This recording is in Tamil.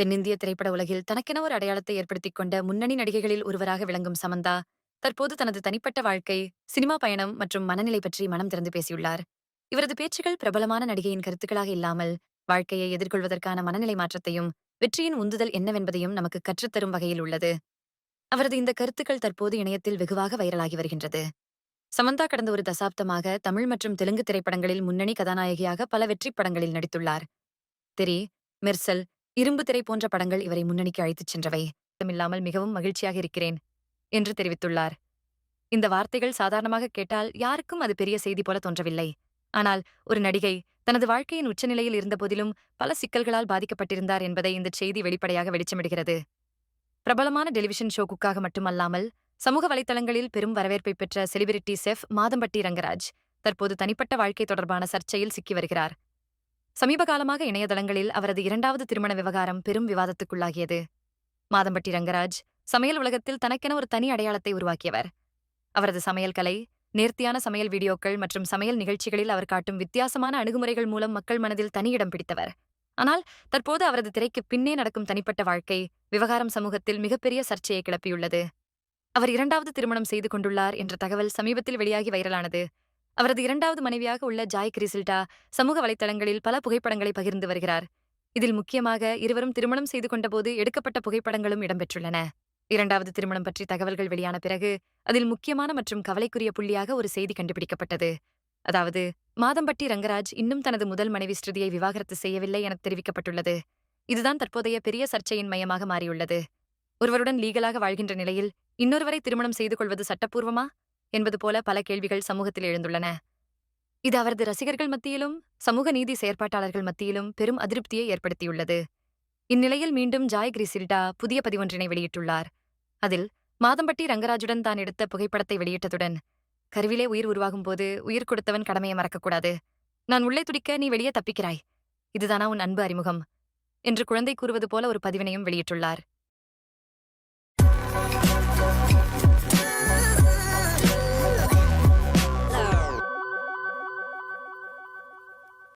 தென்னிந்திய திரைப்பட உலகில் தனக்கென ஒரு அடையாளத்தை ஏற்படுத்திக் கொண்ட முன்னணி நடிகைகளில் ஒருவராக விளங்கும் சமந்தா தற்போது தனது தனிப்பட்ட வாழ்க்கை சினிமா பயணம் மற்றும் மனநிலை பற்றி மனம் திறந்து பேசியுள்ளார். இவரது பேச்சுகள் பிரபலமான நடிகையின் கருத்துக்களாக இல்லாமல் வாழ்க்கையை எதிர்கொள்வதற்கான மனநிலை மாற்றத்தையும் வெற்றியின் உந்துதல் என்னவென்பதையும் நமக்கு கற்றுத்தரும் வகையில் உள்ளது. அவரது இந்த கருத்துக்கள் தற்போது இணையத்தில் வெகுவாக வைரலாகி வருகின்றது. சமந்தா கடந்த ஒரு தசாப்தமாக தமிழ் மற்றும் தெலுங்கு திரைப்படங்களில் முன்னணி கதாநாயகியாக பல வெற்றிப் படங்களில் நடித்துள்ளார். திரி மெர்சல் இரும்பு திரை போன்ற படங்கள் இவரை முன்னணிக்கு அழைத்துச் சென்றவை. இல்லாமல் மிகவும் மகிழ்ச்சியாக இருக்கிறேன் என்று தெரிவித்துள்ளார். இந்த வார்த்தைகள் சாதாரணமாக கேட்டால் யாருக்கும் அது பெரிய செய்தி போல தோன்றவில்லை. ஆனால் ஒரு நடிகை தனது வாழ்க்கையின் உச்சநிலையில் இருந்தபோதிலும் பல சிக்கல்களால் பாதிக்கப்பட்டிருந்தார் என்பதை இந்த செய்தி வெளிப்படையாக வெளிச்சமிடுகிறது. பிரபலமான டெலிவிஷன் ஷோக்குக்காக மட்டுமல்லாமல் சமூக வலைத்தளங்களில் பெரும் வரவேற்பை பெற்ற செலிபிரிட்டி செஃப் மாதம்பட்டி ரங்கராஜ் தற்போது தனிப்பட்ட வாழ்க்கை தொடர்பான சர்ச்சையில் சிக்கி வருகிறார். சமீப காலமாக இணையதளங்களில் அவரது இரண்டாவது திருமண விவகாரம் பெரும் விவாதத்துக்குள்ளாகியது. மாதம்பட்டி ரங்கராஜ் சமையல் உலகத்தில் தனக்கென ஒரு தனி அடையாளத்தை உருவாக்கியவர். அவரது சமையல் கலை நேர்த்தியான சமையல் வீடியோக்கள் மற்றும் சமையல் நிகழ்ச்சிகளில் அவர் காட்டும் வித்தியாசமான அணுகுமுறைகள் மூலம் மக்கள் மனதில் தனியிடம் பிடித்தவர். ஆனால் தற்போது அவரது திரைக்கு பின்னே நடக்கும் தனிப்பட்ட வாழ்க்கை விவகாரம் சமூகத்தில் மிகப்பெரிய சர்ச்சையை கிளப்பியுள்ளது. அவர் இரண்டாவது திருமணம் செய்து கொண்டுள்ளார் என்ற தகவல் சமீபத்தில் வெளியாகி வைரலானது. அவரது இரண்டாவது மனைவியாக உள்ள ஜாய் கிரிசில்டா சமூக வலைத்தளங்களில் பல புகைப்படங்களை பகிர்ந்து வருகிறார். இதில் முக்கியமாக இருவரும் திருமணம் செய்து கொண்டபோது எடுக்கப்பட்ட புகைப்படங்களும் இடம்பெற்றுள்ளன. இரண்டாவது திருமணம் பற்றி தகவல்கள் வெளியான பிறகு அதில் முக்கியமான மற்றும் கவலைக்குரிய புள்ளியாக ஒரு செய்தி கண்டுபிடிக்கப்பட்டது. அதாவது மாதம்பட்டி ரங்கராஜ் இன்னும் தனது முதல் மனைவி ஸ்ருதியை விவாகரத்து செய்யவில்லை என தெரிவிக்கப்பட்டுள்ளது. இதுதான் தற்போதைய பெரிய சர்ச்சையின் மையமாக மாறியுள்ளது. ஒருவருடன் லீகலாக வாழ்கின்ற நிலையில் இன்னொருவரை திருமணம் செய்து கொள்வது சட்டப்பூர்வமா? என்பது போல பல கேள்விகள் சமூகத்தில் எழுந்துள்ளன. இது அவரது ரசிகர்கள் மத்தியிலும் சமூக நீதி செயற்பாட்டாளர்கள் மத்தியிலும் பெரும் அதிருப்தியை ஏற்படுத்தியுள்ளது. இந்நிலையில் மீண்டும் ஜாய் கிரிசில்டா புதிய பதிவொன்றினை வெளியிட்டுள்ளார். அதில் மாதம்பட்டி ரங்கராஜுடன் தான் எடுத்த புகைப்படத்தை வெளியிட்டதுடன் கருவிலே உயிர் உருவாகும் போது உயிர் கொடுத்தவன் கடமையை மறக்கக்கூடாது. நான் உள்ளே துடிக்க நீ வெளியே தப்பிக்கிறாய். இதுதானா உன் அன்பு அறிமுகம்? என்று குழந்தை கூறுவது போல ஒரு பதிவினையும் வெளியிட்டுள்ளார்.